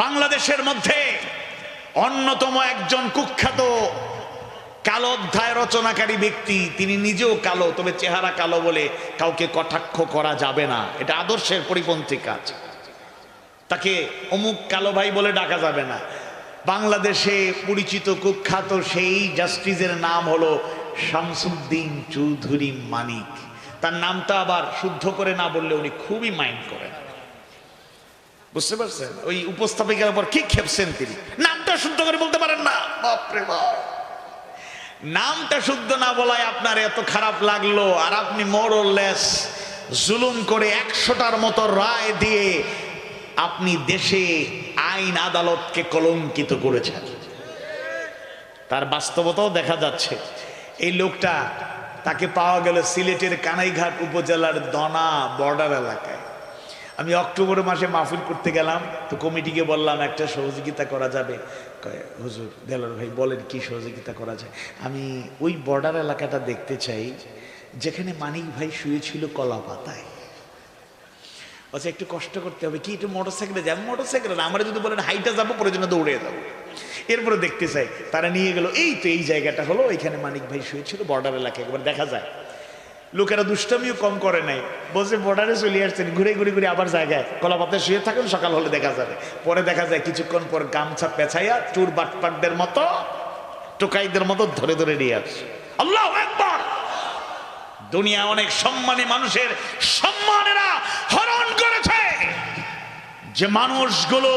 বাংলাদেশের মধ্যে অন্যতম একজন কুখ্যাত কালো অধ্যায় রচনাকারী ব্যক্তি। তিনি নিজেও কালো, তবে চেহারা কালো বলে কাউকে কটাক্ষ করা যাবে না। এটা আদর্শের পরিপন্থী কাজ। তাকে অমুক কালো ভাই বলে ডাকা যাবে না। বাংলাদেশে পরিচিত কুখ্যাত সেই জাস্টিসের নাম হলো শামসুদ্দিন চৌধুরী মানিক। তার নামটা আবার শুদ্ধ করে না বললে উনি খুবই মাইন্ড করেন। বুঝতে পারছেন? ওই উপস্থাপিকার উপর কি খেপছেন তিনি? নামটা শুদ্ধ করে বলতে পারেন না। বাপরে বাপ। নামটা শুদ্ধ না বলায় আপনার এত খারাপ লাগল আর আপনি মোরলেস জুলুম করে একশোটার মতো রায় দিয়ে আপনি দেশে আইন আদালতকে কলঙ্কিত করেছেন। তার বাস্তবতাও দেখা যাচ্ছে। এই লোকটা তাকে পাওয়া গেল সিলেটের কানাইঘাট উপজেলার দনা বর্ডার এলাকায়। আমি অক্টোবর মাসে মাহফিল করতে গেলাম, তো কমিটিকে বললাম, একটা সহযোগিতা করা যাবে। হুজুর দেলার ভাই বলেন, কি সহযোগিতা করা যায়? আমি ওই বর্ডার এলাকাটা দেখতে চাই, যেখানে মানিক ভাই শুয়েছিল কলা পাতায়। আচ্ছা একটু কষ্ট করতে হবে, কি, একটু মোটর সাইকেলে যাব মোটর সাইকেলে না, আমরা যদি বলেন হাইটা যাব প্রয়োজনে দৌড়ে যাব। এরপরে দেখতে চাই, তারা নিয়ে গেল, এই তো এই জায়গাটা হলো, এখানে মানিক ভাই শুয়েছিল, বর্ডার এলাকায়, একবার দেখা যায়। লোকেরা দুষ্টামিও কম করে নাই। বসে বর্ডারে চলে আসছেন, ঘুরে ঘুরে ঘুরে আবার জায়গায়। কলাপাতে শুয়ে থাকেন, সকাল হলে দেখা যাবে। পরে দেখা যায় কিছুক্ষণ পর গামছা পেছাইয়া চুর বাটপাটদের মতো, টোকাইদের মতো ধরে ধরে নিয়ে আসছে আল্লাহ একবার দুনিয়া অনেক সম্মানী মানুষের সম্মানেরা হরণ করেছে। যে মানুষগুলো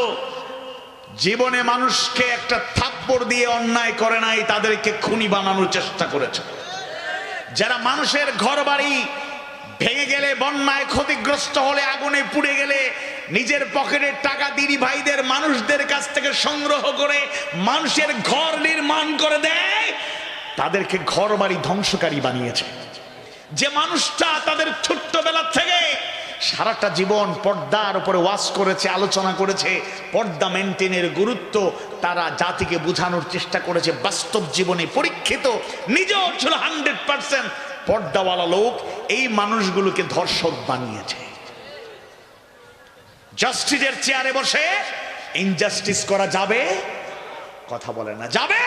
জীবনে মানুষকে একটা থাপ্পড় দিয়ে অন্যায় করে নাই, তাদেরকে খুনি বানানোর চেষ্টা করেছে। যারা মানুষের ঘর বাড়ি ভেঙে গেলে, বন্যায় ক্ষতিগ্রস্ত হলে, আগুনে পুড়ে গেলে, নিজের পকেটের টাকা দিদি ভাইদের মানুষদের কাছ থেকে সংগ্রহ করে মানুষের ঘর নির্মাণ করে দেয়, তাদেরকে ঘর বাড়ি ধ্বংসকারী বানিয়েছে। যে মানুষটা তাদের ছোট্টবেলা থেকে সারাটা জীবন পর্দার উপরে ওয়াজ করেছে, আলোচনা করেছে, পর্দা মেনটেনের গুরুত্ব, তারা জাতিকে বোঝানোর চেষ্টা করেছে, বাস্তব জীবনে পরীক্ষিত, নিজেও ছিল হান্ড্রেড পার্সেন্ট পর্দাওয়ালা লোক, এই মানুষগুলোকে ধর্ষক বানিয়েছে। জাস্টিসের চেয়ারে বসে ইনজাস্টিস করা যাবে? কথা বলে না, যাবে?